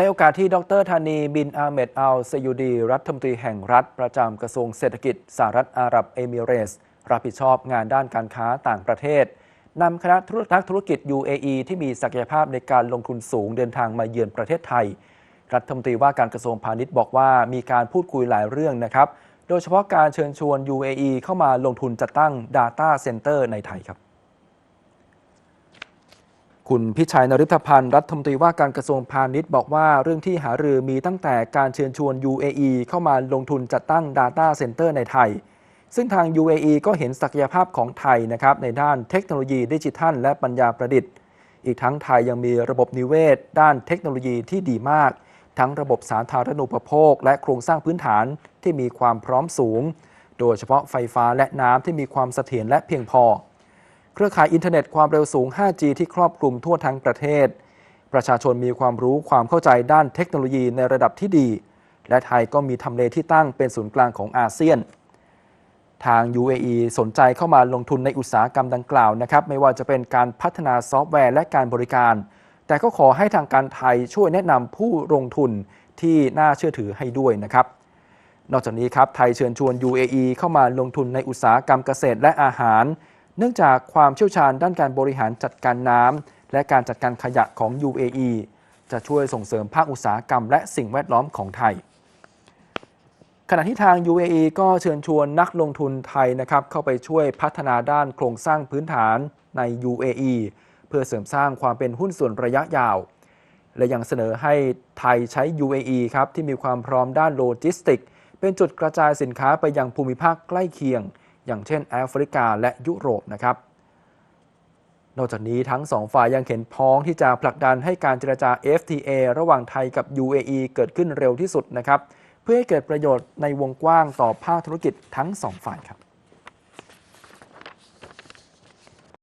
ในโอกาสที่ดรธานีบินอาเมดอัลซยูดี รัฐมนตรีแห่งรัฐ ประจำกระทรวงเศรษฐกิจสหรัฐอาหรับเอมิเรส รับผิดชอบงานด้านการค้าต่างประเทศนำคณะธุรนักธุรกิจ UAE ที่มีศักยภาพในการลงทุนสูงเดินทางมาเยือนประเทศไทย รัฐมนตรีว่าการกระทรวงพาณิชย์บอกว่ามีการพูดคุยหลายเรื่องนะครับ โดยเฉพาะการเชิญชวน UAE เข้ามาลงทุนจัดตั้ง Data Center ในไทยครับ คุณพิชัยนฤทธพันธ์รัฐมนตรีว่าการกระทรวงพาณิชย์บอกว่าเรื่องที่หารือมีตั้งแต่การเชิญชวน UAE เข้ามาลงทุนจัดตั้ง Data Center ในไทย ซึ่งทาง UAE ก็เห็นศักยภาพของไทยนะครับในด้านเทคโนโลยีดิจิทัล และปัญญาประดิษฐ์ อีกทั้งไทยยังมีระบบนิเวศ ด้านเทคโนโลยีที่ดีมาก ทั้งระบบสาธารณูปโภค และโครงสร้างพื้นฐานที่มีความพร้อมสูง โดยเฉพาะไฟฟ้าและน้ำที่มีความเสถียรและเพียงพอ เครือข่ายอินเทอร์เน็ตความเร็วสูง 5G ที่ครอบคลุมทั่วทั้งประเทศ ประชาชนมีความรู้ความเข้าใจด้านเทคโนโลยีในระดับที่ดี และไทยก็มีทำเลที่ตั้งเป็นศูนย์กลางของอาเซียน ทาง UAE สนใจเข้ามาลงทุนในอุตสาหกรรมดังกล่าวนะครับ ไม่ว่าจะเป็นการพัฒนาซอฟต์แวร์และการบริการ แต่ก็ขอให้ทางการไทยช่วยแนะนำผู้ลงทุนที่น่าเชื่อถือให้ด้วยนะครับนอกจากนี้ครับ ไทยเชิญชวน UAE เข้ามาลงทุนในอุตสาหกรรมเกษตรและอาหาร เนื่องจากความเชี่ยวชาญด้านการบริหารจัดการน้ำและการจัดการขยะของ UAE จะช่วยส่งเสริมภาคอุตสาหกรรมและสิ่งแวดล้อมของไทย ขณะที่ทาง UAE ก็เชิญชวนนักลงทุนไทยนะครับเข้าไปช่วยพัฒนาด้านโครงสร้างพื้นฐานใน UAE เพื่อเสริมสร้างความเป็นหุ้นส่วนระยะยาว และยังเสนอให้ไทยใช้ UAE ครับที่มีความพร้อมด้านโลจิสติก เป็นจุดกระจายสินค้าไปยังภูมิภาคใกล้เคียง อย่างเช่นแอฟริกาและยุโรปนะครับ นอกจากนี้ทั้งสองฝ่ายยังเห็นพ้องที่จะผลักดันให้การเจรจา FTA ระหว่างไทยกับ UAE เกิดขึ้นเร็วที่สุดนะครับ เพื่อให้เกิดประโยชน์ในวงกว้างต่อภาคธุรกิจทั้งสองฝ่ายครับ